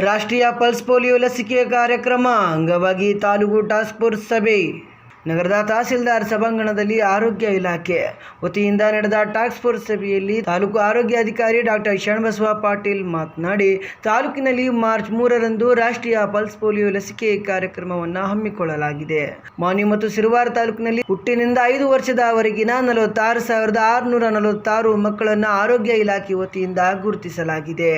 ರಾಷ್ಟ್ರೀಯ pulse polio ಲಸಿಕೆ ಕಾರ್ಯಕ್ರಮ ಅಂಗವಾಗಿ ತಾಲೂಕು ಟಾಸ್ಕ್ ಸಭೆ. ನಗರದ ತಹಸೀಲ್ದಾರ್ ಸಭಾಂಗಣದಲ್ಲಿ ಆರೋಗ್ಯ ಇಲಾಖೆ ವತಿಯಿಂದ ನಡೆದ ಟಾಸ್ಕ್ ಫೋರ್ಸ್ ಸಭೆಯಲ್ಲಿ ತಾಲೂಕು ಆರೋಗ್ಯ ಅಧಿಕಾರಿ ಡಾಕ್ಟರ್ ಶರಣಬಸವ ಪಾಟೀಲ್ ಮಾತನಾಡಿ, ತಾಲೂಕಿನಲ್ಲಿ ಮಾರ್ಚ್ ಮೂರರಂದು ರಾಷ್ಟ್ರೀಯ ಪಲ್ಸ್ ಪೋಲಿಯೋ ಲಸಿಕೆ ಕಾರ್ಯಕ್ರಮವನ್ನು ಹಮ್ಮಿಕೊಳ್ಳಲಾಗಿದೆ. ಮಾನ್ಯ ಮತ್ತು ಸಿರುವಾರ ತಾಲೂಕಿನಲ್ಲಿ ಹುಟ್ಟಿನಿಂದ ಐದು ವರ್ಷದವರೆಗಿನ ನಲವತ್ತಾರು ಸಾವಿರದ ಆರುನೂರ ನಲವತ್ತಾರು ಮಕ್ಕಳನ್ನು ಆರೋಗ್ಯ ಇಲಾಖೆ ವತಿಯಿಂದ ಗುರುತಿಸಲಾಗಿದೆ.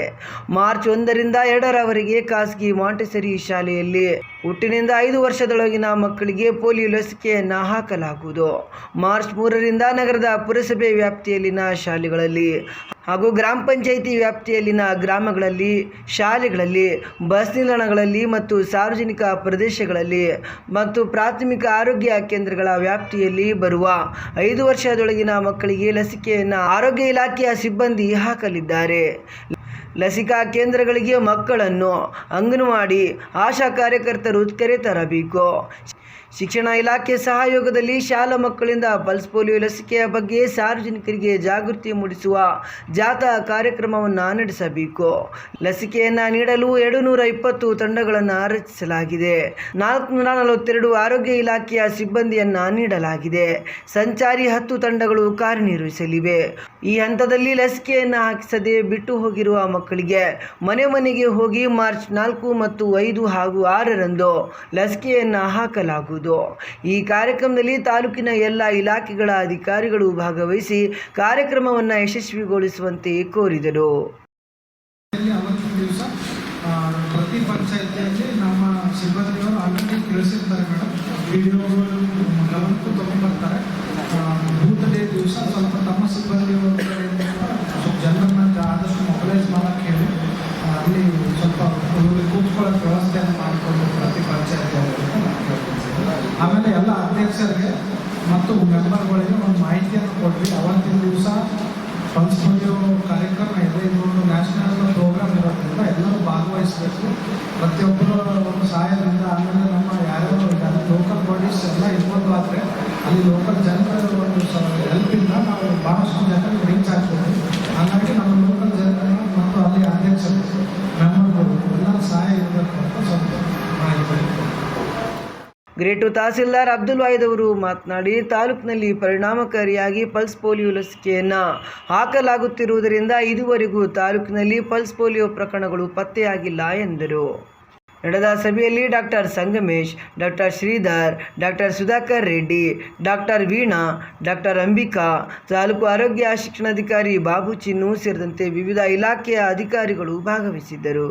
ಮಾರ್ಚ್ ಒಂದರಿಂದ ಎರಡರವರೆಗೆ ಖಾಸಗಿ ಮಾಂಟೆಸರಿ ಶಾಲೆಯಲ್ಲಿ ಹುಟ್ಟಿನಿಂದ ಐದು ವರ್ಷದೊಳಗಿನ ಮಕ್ಕಳಿಗೆ ಪೋಲಿಯೋ ಲಸಿಕೆಯನ್ನು ಹಾಕಲಾಗುವುದು. ಮಾರ್ಚ್ ಮೂರರಿಂದ ನಗರದ ಪುರಸಭೆ ವ್ಯಾಪ್ತಿಯಲ್ಲಿನ ಶಾಲೆಗಳಲ್ಲಿ ಹಾಗೂ ಗ್ರಾಮ ಪಂಚಾಯಿತಿ ವ್ಯಾಪ್ತಿಯಲ್ಲಿನ ಗ್ರಾಮಗಳಲ್ಲಿ, ಶಾಲೆಗಳಲ್ಲಿ, ಬಸ್ ನಿಲ್ದಾಣಗಳಲ್ಲಿ ಮತ್ತು ಸಾರ್ವಜನಿಕ ಪ್ರದೇಶಗಳಲ್ಲಿ ಮತ್ತು ಪ್ರಾಥಮಿಕ ಆರೋಗ್ಯ ಕೇಂದ್ರಗಳ ವ್ಯಾಪ್ತಿಯಲ್ಲಿ ಬರುವ ಐದು ವರ್ಷದೊಳಗಿನ ಮಕ್ಕಳಿಗೆ ಲಸಿಕೆಯನ್ನು ಆರೋಗ್ಯ ಇಲಾಖೆಯ ಸಿಬ್ಬಂದಿ ಹಾಕಲಿದ್ದಾರೆ. ಲಸಿಕಾ ಕೇಂದ್ರಗಳಿಗೆ ಮಕ್ಕಳನ್ನು ಅಂಗನವಾಡಿ ಆಶಾ ಕಾರ್ಯಕರ್ತರು ಕರೆತರಬೇಕು ಶಿಕ್ಷಣ ಇಲಾಖೆ ಸಹಯೋಗದಲ್ಲಿ ಶಾಲಾ ಮಕ್ಕಳಿಂದ ಪಲ್ಸ್ ಪೋಲಿಯೋ ಲಸಿಕೆಯ ಬಗ್ಗೆ ಸಾರ್ವಜನಿಕರಿಗೆ ಜಾಗೃತಿ ಮೂಡಿಸುವ ಜಾಥಾ ಕಾರ್ಯಕ್ರಮವನ್ನು ನಡೆಸಬೇಕು. ಲಸಿಕೆಯನ್ನು ನೀಡಲು ಎರಡು ನೂರ ಇಪ್ಪತ್ತು ತಂಡಗಳನ್ನು ರಚಿಸಲಾಗಿದೆ ನಾಲ್ಕುನೂರ ನಲವತ್ತೆರಡು ಆರೋಗ್ಯ ಇಲಾಖೆಯ ಸಿಬ್ಬಂದಿಯನ್ನು ನೀಡಲಾಗಿದೆ. ಸಂಚಾರಿ ಹತ್ತು ತಂಡಗಳು ಕಾರ್ಯನಿರ್ವಹಿಸಲಿವೆ. ಈ ಹಂತದಲ್ಲಿ ಲಸಿಕೆಯನ್ನು ಹಾಕಿಸದೆ ಬಿಟ್ಟು ಹೋಗಿರುವ ಮಕ್ಕಳಿಗೆ ಮನೆ ಮನೆಗೆ ಹೋಗಿ ಮಾರ್ಚ್ ನಾಲ್ಕು ಮತ್ತು ಐದು ಹಾಗೂ ಆರರಂದು ಲಸಿಕೆಯನ್ನು ಹಾಕಲಾಗುವುದು ಈ ಕಾರ್ಯಕ್ರಮದಲ್ಲಿ ತಾಲೂಕಿನ ಎಲ್ಲ ಇಲಾಖೆಗಳ ಅಧಿಕಾರಿಗಳು ಭಾಗವಹಿಸಿ ಕಾರ್ಯಕ್ರಮವನ್ನು ಯಶಸ್ವಿಗೊಳಿಸುವಂತೆ ಕೋರಿದರು. ಜನರನ್ನ ಆದಷ್ಟು ಮೊಬಲೈಸ್ ಮಾಡಕ್ಕೆ ಅಲ್ಲಿ ಸ್ವಲ್ಪ ಕೂತ್ಕೊಳ್ಳೋಕೆ ವ್ಯವಸ್ಥೆಯನ್ನು ಮಾಡಿಕೊಂಡು ಪ್ರತಿ ಪಂಚಾಯತಿಯಲ್ಲಿ ಆಮೇಲೆ ಎಲ್ಲ ಅಧ್ಯಕ್ಷರಿಗೆ ಮತ್ತು ಮೆಂಬರ್ಗಳಿಗೆ ಒಂದು ಮಾಹಿತಿಯನ್ನು ಕೊಟ್ವಿ ಅವತ್ತಿನ ದಿವಸ ಪಲ್ಸ್ ಕಾರ್ಯಕ್ರಮ ಇದೆ. ಇದು ಒಂದು ನ್ಯಾಷನಲ್ ಪ್ರೋಗ್ರಾಮ್ ಇರೋದ್ರಿಂದ ಎಲ್ಲರೂ ಭಾಗವಹಿಸಬೇಕು. ಪ್ರತಿಯೊಬ್ಬರು ಒಂದು ಸಹಾಯದಿಂದ ಆಮೇಲೆ ನಮ್ಮ ಯಾರ್ಯಾರು ಲೋಕಲ್ ಬಾಡೀಸ್ ಎಲ್ಲ ಇನ್ವಾಲ್ವ್ ಆದರೆ ಅಲ್ಲಿ ಲೋಕಲ್ ಜನರ ಒಂದು ಹೆಲ್ಪಿಂದ ಗ್ರೇಟು ತಹಸೀಲ್ದಾರ್ ಅಬ್ದುಲ್ ವಾಯ್ದ್ ಅವರು ಮಾತನಾಡಿ, ತಾಲೂಕಿನಲ್ಲಿ ಪರಿಣಾಮಕಾರಿಯಾಗಿ ಪಲ್ಸ್ ಪೋಲಿಯೋ ಲಸಿಕೆಯನ್ನು ಹಾಕಲಾಗುತ್ತಿರುವುದರಿಂದ ಇದುವರೆಗೂ ತಾಲೂಕಿನಲ್ಲಿ ಪಲ್ಸ್ ಪೋಲಿಯೋ ಪ್ರಕರಣಗಳು ಪತ್ತೆಯಾಗಿಲ್ಲ ಎಂದರು. ನಡೆದ ಸಭೆಯಲ್ಲಿ doctor Sangamesh doctor Shridhar doctor Sudhakar Reddy doctor Veena doctor Ambika, taluk ಆರೋಗ್ಯ ಶಿಕ್ಷಣಾಧಿಕಾರಿ ಬಾಬು ಚಿನ್ನು ಸೇರಿದಂತೆ ವಿವಿಧ ಇಲಾಖೆಯ ಅಧಿಕಾರಿಗಳು ಭಾಗವಹಿಸಿದ್ದರು.